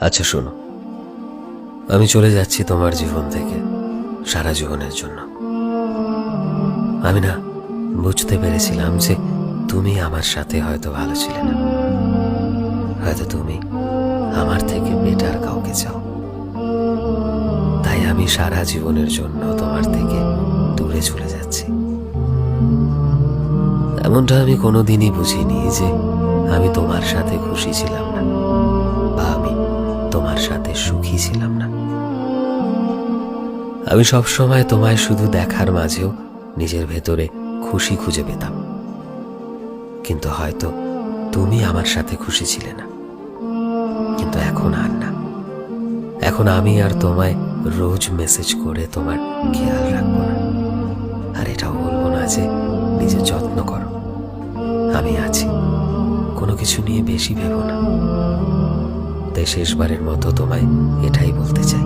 আচ্ছা শোনো। আমি চলে যাচ্ছি তোমার জীবন থেকে, সারা জীবনের জন্য। আমি না বুঝতে পেরেছিলাম যে তুমি আমার সাথে হয়তো ভালো ছিলে না। হয়তো তুমি আমার থেকে বেটার কাউকে চাও। তাই আমি সারা জীবনের জন্য তোমার থেকে দূরে চলে যাচ্ছি। এমনটা আমি কোনোদিনই বুঝিনি যে আমি তোমার সাথে খুশি ছিলাম না। তোমার সাথে সুখী ছিলাম না। আমি সব সময় তোমায় শুধু দেখার মাঝেও নিজের ভেতরে খুশি খুঁজে পেতাম। কিন্তু হয়তো তুমি আমার সাথে খুশি ছিলে না। কিন্তু এখন আর না। এখন আমি আর তোমায় রোজ মেসেজ করে তোমার খেয়াল রাখব না। আর এটাও বলব না যে নিজের যত্ন করো। আমি আছি। কোনো কিছু নিয়ে বেশি ভেবো না। তাই শেষবারের মতো তোমায় এটাই বলতে চাই।